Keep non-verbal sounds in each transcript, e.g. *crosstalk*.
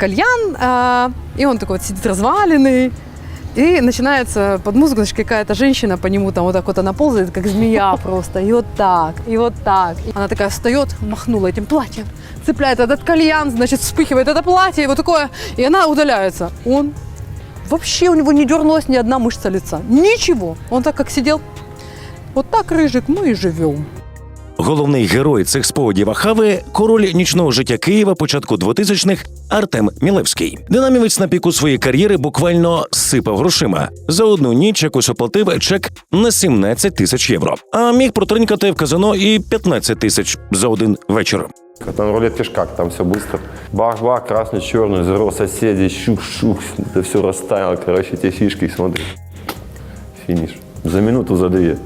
кальян, а, и он такой вот сидит разваленный, и начинается под музыку, значит, какая-то женщина по нему там вот так вот она ползает, как змея *laughs* просто, и вот так, и вот так. Она такая встает, махнула этим платьем, цепляет этот кальян, значит, вспыхивает это платье, и вот такое, и она удаляется. Он вообще у него не дернулась ни одна мышца лица, ничего. Он так как сидел, вот так, рыжик, мы и живем. Головний герой цих спогадів Ахави король нічного життя Києва початку 2000-х Артем Мілевський. Динамівець на піку своєї кар'єри буквально сипав грошима. За одну ніч якось оплатив чек на 17 тисяч євро. А міг протринькати в казино і 15 тисяч за один вечір. Там рулетки ж как, там все быстро. Бах-бах, красный, черный, здорово, соседи, щух-щух, это все растаяло, короче, те фишки, смотри. Финиш. За минуту, за две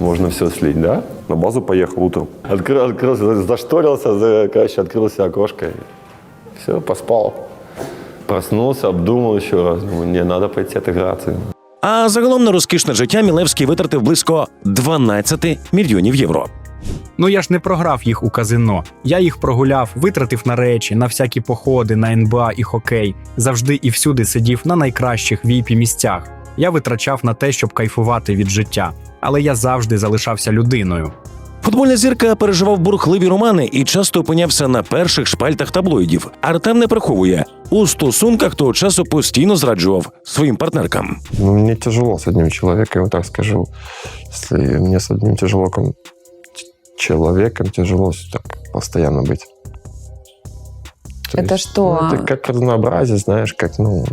можно все слить, да? На базу поехал утром. Открыл, открылся, зашторился, за- короче, открылся окошко. Все, поспал. Проснулся, обдумал еще раз. Думаю, не, надо пойти отыграться. А загалом на розкішне життя Мілевський витратив близько 12 мільйонів євро. Ну я ж не програв їх у казино. Я їх прогуляв, витратив на речі, на всякі походи, на НБА і хокей. Завжди і всюди сидів на найкращих віпі місцях. Я витрачав на те, щоб кайфувати від життя. Але я завжди залишався людиною. Футбольна зірка переживав бурхливі романи і часто опинявся на перших шпальтах таблоїдів. Артем не приховує у стосунках того часу постійно зраджував своїм партнеркам. Ну, мне тяжело с одним человеком, я вот так скажу. Если мне с одним тяжело, ком- человеком тяжело так постоянно быть. То Это что? ну, это как разнообразие, знаешь, как, ну...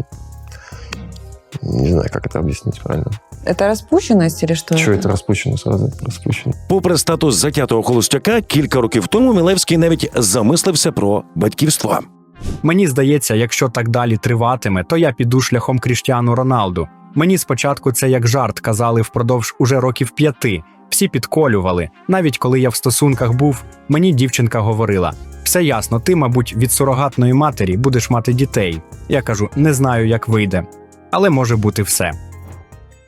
Не знаю, как это объяснить правильно. Это распущенность или что? Чего это распущено сразу? Распущено. Попри статус затятого холостяка, кілька років тому Мілевський навіть замислився про батьківство. Мені здається, якщо так далі триватиме, то я піду шляхом Кріштіану Роналду. Мені спочатку це як жарт казали впродовж уже років п'яти. Всі підколювали. Навіть коли я в стосунках був, мені дівчинка говорила: все ясно, ти, мабуть, від сурогатної матері будеш мати дітей. Я кажу, не знаю, як вийде, але може бути все.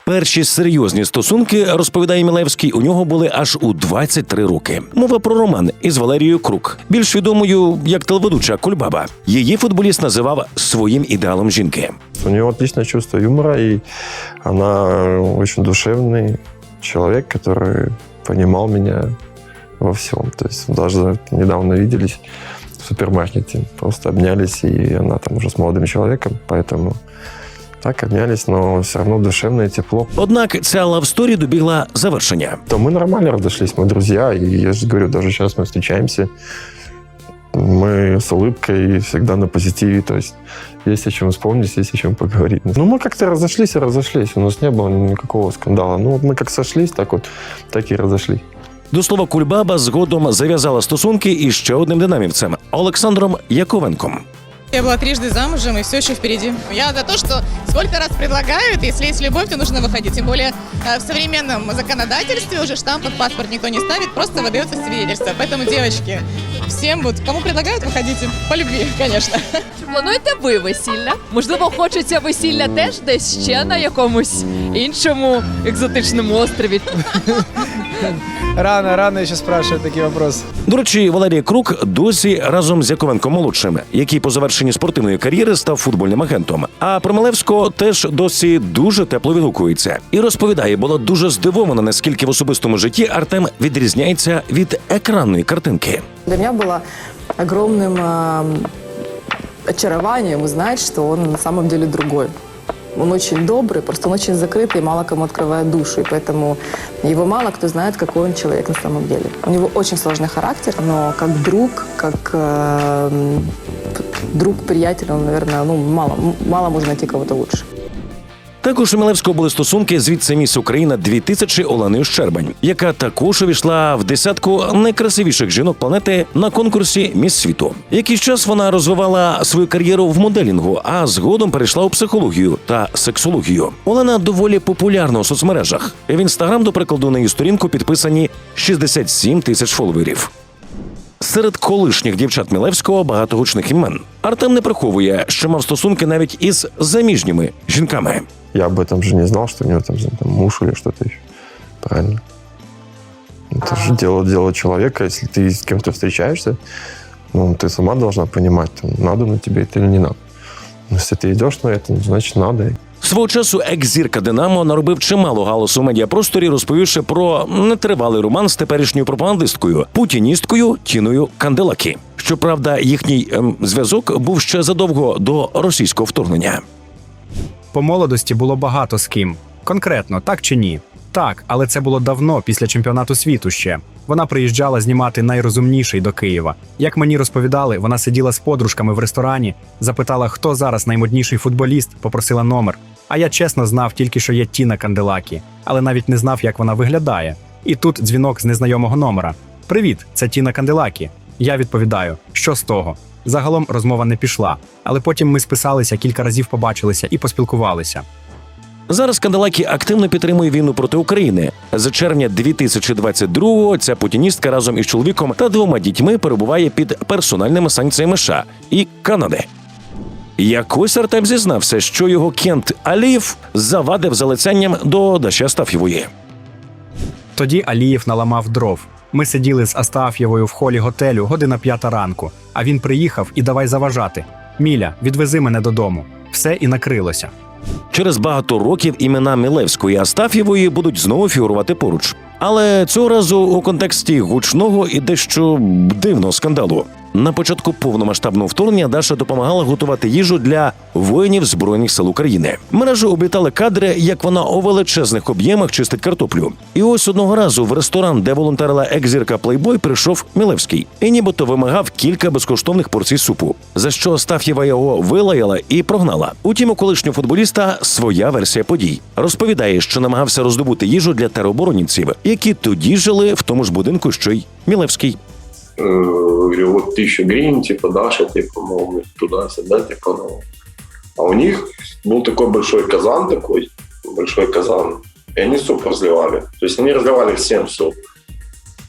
Перші серйозні стосунки, розповідає Мілевський, у нього були аж у 23 роки. Мова про роман із Валерією Крук, більш відомою як телеведуча Кульбаба. Її футболіст називав своїм ідеалом жінки. У нее отличное чувство юмора, и она очень душевный человек, который понимал меня во всем. То есть даже недавно виделись в супермаркете, просто обнялись, и она там уже с молодым человеком, поэтому так обнялись, но все равно душевное тепло. Однак ця лавсторі добігла завершення. То мы нормально разошлись, мы друзья, и я же говорю, даже сейчас мы встречаемся, мы с улыбкой и всегда на позитиве, то есть есть о чем вспомнить, есть о чем поговорить. Ну, мы как-то разошлись и разошлись, у нас не было никакого скандала. Ну, вот мы как сошлись, так вот, так и разошлись. До слова, Кульбаба згодом зав'язала стосунки із ще одним динамівцем Олександром Яковенком. Я была трижды замужем и все еще впереди. Я за то, что сколько раз предлагают, если есть любовь, то нужно выходить. Тем более э, в современном законодательстве уже штамп под паспорт никто не ставит, просто выдается свидетельство. Поэтому, девочки, всем вот, кому предлагают, выходите. По любви, *laughs* конечно. Чи плануєте ви весілля? Можливо, хочеться весілля теж десь ще на якомусь іншому екзотичному острові. *laughs* *laughs* Рано, рано еще спрашивают такие вопросы. До речі, Валерій Крук досі разом з Яковенком молодшим, який по завершенні спортивної кар'єри став футбольним агентом. А про Милевського теж досі дуже тепло відгукується і розповідає, була дуже здивована, наскільки в особистому житті Артем відрізняється від екранної картинки. Для меня было огромным эм, очарованием узнать, что он на самом деле другой. Он очень добрый, просто он очень закрытый и мало кому открывает душу. И поэтому его мало кто знает, какой он человек на самом деле. У него очень сложный характер, но как друг, как эм, друг, приятель, он, наверное, ну, мало, мало можно найти кого-то лучше. Також у Милевського були стосунки з віце-міс Україна 2000 Оленою Щербань, яка також увійшла в десятку найкрасивіших жінок планети на конкурсі Міс світу. Якийсь час вона розвивала свою кар'єру в моделінгу, а згодом перейшла у психологію та сексологію. Олена доволі популярна у соцмережах. В інстаграм, до прикладу, на її сторінку підписані 67 тисяч фоловерів Серед колишніх дівчат Мілевського багато гучних імен. Артем не приховує, що мав стосунки навіть із заміжніми жінками. Я об этом же не знал, что у него там, там муж или что-то еще. Правильно? Это же дело, дело человека. Если ты с кем-то встречаешься, ну, ты сама должна понимать, там, надо на тебе это или не надо. Если ты идешь на это, значит надо. Свого часу екс-зірка Динамо наробив чимало галасу у медіапросторі, розповівши про нетривалий роман з теперішньою пропагандисткою, путіністкою Тіною Канделакі. Щоправда, їхній ем, зв'язок був ще задовго до російського вторгнення. По молодості було багато з ким. Конкретно, так чи ні? Так, але це було давно, після чемпіонату світу ще. Вона приїжджала знімати найрозумніший до Києва. Як мені розповідали, вона сиділа з подружками в ресторані, запитала, хто зараз наймодніший футболіст, попросила номер. А я чесно знав тільки, що є Тіна Канделакі, але навіть не знав, як вона виглядає. І тут дзвінок з незнайомого номера. Привіт, це Тіна Канделакі. Я відповідаю, що з того? Загалом розмова не пішла, але потім ми списалися, кілька разів побачилися і поспілкувалися. Зараз Канделакі активно підтримує війну проти України. З червня 2022-го ця путіністка разом із чоловіком та двома дітьми перебуває під персональними санкціями США і Канади. Якось Артем зізнався, що його Кент Алієв завадив залицянням до Даші Астафєвої. Тоді Алієв наламав дров. Ми сиділи з Астаф'євою в холі готелю година п'ята ранку, а він приїхав і давай заважати. Міля, відвези мене додому. Все і накрилося. Через багато років імена Мілевської і Астаф'євої будуть знову фігурувати поруч. Але цього разу у контексті гучного і дещо дивного скандалу. На початку повномасштабного вторгнення Даша допомагала готувати їжу для воїнів збройних сил України. Мережу облітали кадри, як вона у величезних об'ємах чистить картоплю. І ось одного разу в ресторан, де волонтерила екзірка Плейбой, прийшов Мілевський і нібито вимагав кілька безкоштовних порцій супу. За що Астаф'єва його вилаяла і прогнала. Утім, у колишнього футболіста своя версія подій розповідає, що намагався роздобути їжу для тероборонівців, які тоді жили в тому ж будинку, що й Мілевський. Э, говорю, вот тысячу гривен, типа, Даша, типа, мол, туда-сюда, типа, ну. А у них был такой большой казан такой, большой казан, и они суп разливали. То есть они разливали всем суп.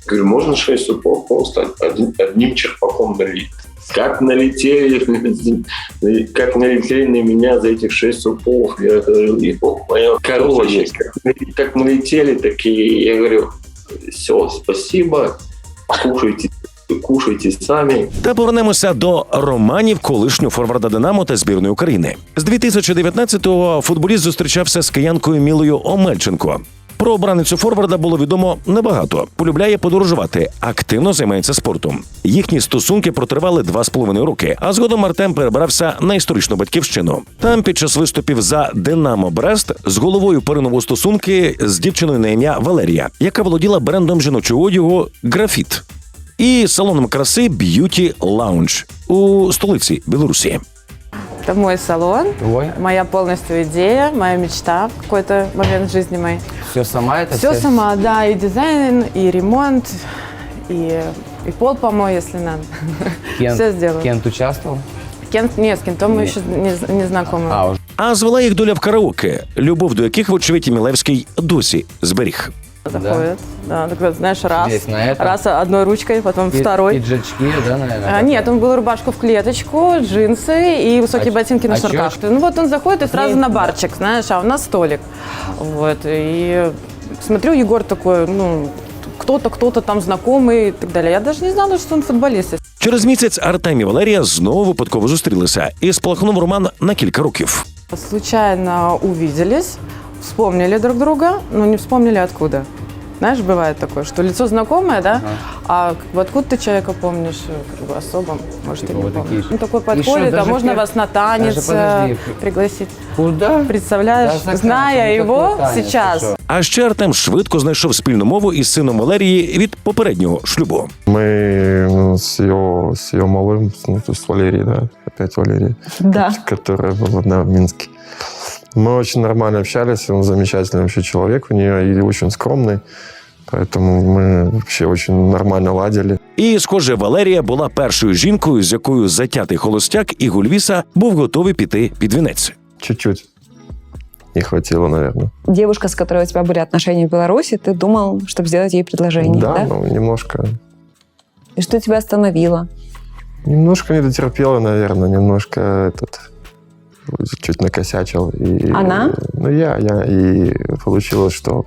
Говорю, можно 6 супов просто один- одним черпаком налить. Как налетели, *laughs* как налетели на меня за этих 6 супов, я говорю, «Ё-моё». короче, как, как налетели такие, я говорю, все, спасибо, кушайте, кушайте сами. Та повернемося до романів колишнього форварда Динамо та збірної України. З 2019-го футболіст зустрічався з киянкою Мілою Омельченко. Про обраницю форварда було відомо небагато. Полюбляє подорожувати, активно займається спортом. Їхні стосунки протривали два з половиною роки. А згодом Артем перебрався на історичну батьківщину. Там під час виступів за Динамо Брест з головою поринув у стосунки з дівчиною на ім'я Валерія, яка володіла брендом жіночого одягу Графіт і салоном краси Beauty Lounge у столиці Білорусі. Это мой салон, Ой, моя полностью идея, моя мечта в какой-то момент в жизни моей. все сама это? Все сама, да, и дизайн, и ремонт, и, и пол помой, если надо. Все сделаю. Кент участвовал? Кент, нет, с Кентом мы еще не, не знакомы. А, уже. А звела їх доля в караоке, любов до яких, вочевидь, Мілевський досі зберіг. Заходит. Да, так вот, знаешь, раз, Здесь на этом? раз одной ручкой, потом Пи- второй. Пиджачки, да, наверное? А, нет, он был рубашку в клеточку, джинсы и высокие А ботинки на а шнурках. чё? Ну вот он заходит и сразу Нет, на да. барчик, знаешь, а у нас столик. Вот, и смотрю, Егор такой, ну, кто-то, кто-то там знакомый и так далее. Я даже не знала, что он футболист. Через місяць Артем і Валерія знову випадково зустрілися і спалахнув роман на кілька років. Случайно увиделись, вспомнили друг друга, но не вспомнили откуда. Знаешь, бывает такое, что лицо знакомое, да, а как бы откуда ты человека помнишь, э, как бы особо, может, Типа и не вот такие помнишь. же. Ну, такой И что, подходит, а даже можно пер- вас на танец даже подожди. э, пригласить. Куда? Представляешь, Да, заказ, зная ну, его какой танец, ты сейчас, что? А ще Артем швидко знайшов спільну мову із сином Валерії від попереднього шлюбу. Мы ну, с ее, с ее малым, ну, то есть Валерий, да, опять Валерий, да. которая была да, в Минске. Мы очень нормально общались, он замечательный вообще человек у нее и очень скромный, поэтому мы вообще очень нормально ладили. І, схоже, Валерія була першою жінкою, з якою затятий холостяк і Гульвіса був готовий піти під вінець. Чуть-чуть не хватило, наверное. Девушка, с которой у тебя были отношения в Беларуси, ты думал, чтобы сделать ей предложение, да? да, ну, немножко, И что тебя остановило? немножко не дотерпела, наверное, немножко этот чуть накосячил. И, Она? Ну, я, я. И получилось, что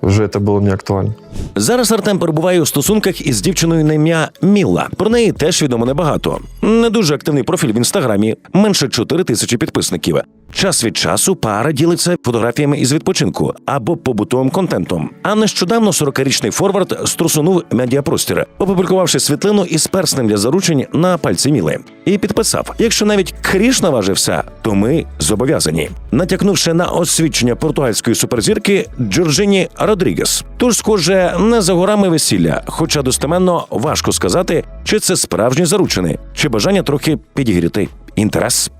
уже это было не актуально. Зараз Артем перебуває у стосунках із дівчиною на ім'я Мілла. Про неї теж відомо небагато. не дуже активний профіль в інстаграмі, менше 4 тисячі підписників. Час від часу пара ділиться фотографіями із відпочинку або побутовим контентом. А нещодавно 40-річний форвард струсунув медіапростір, опублікувавши світлину із перснем для заручень на пальці Міли, і підписав: якщо навіть Кріш наважився, то ми зобов'язані, натякнувши на освідчення португальської суперзірки Джорджині Родрігес. Тож, схоже, не за горами весілля, хоча достеменно важко сказати, чи це справжні заручини, чи бажання трохи підігріти інтерес.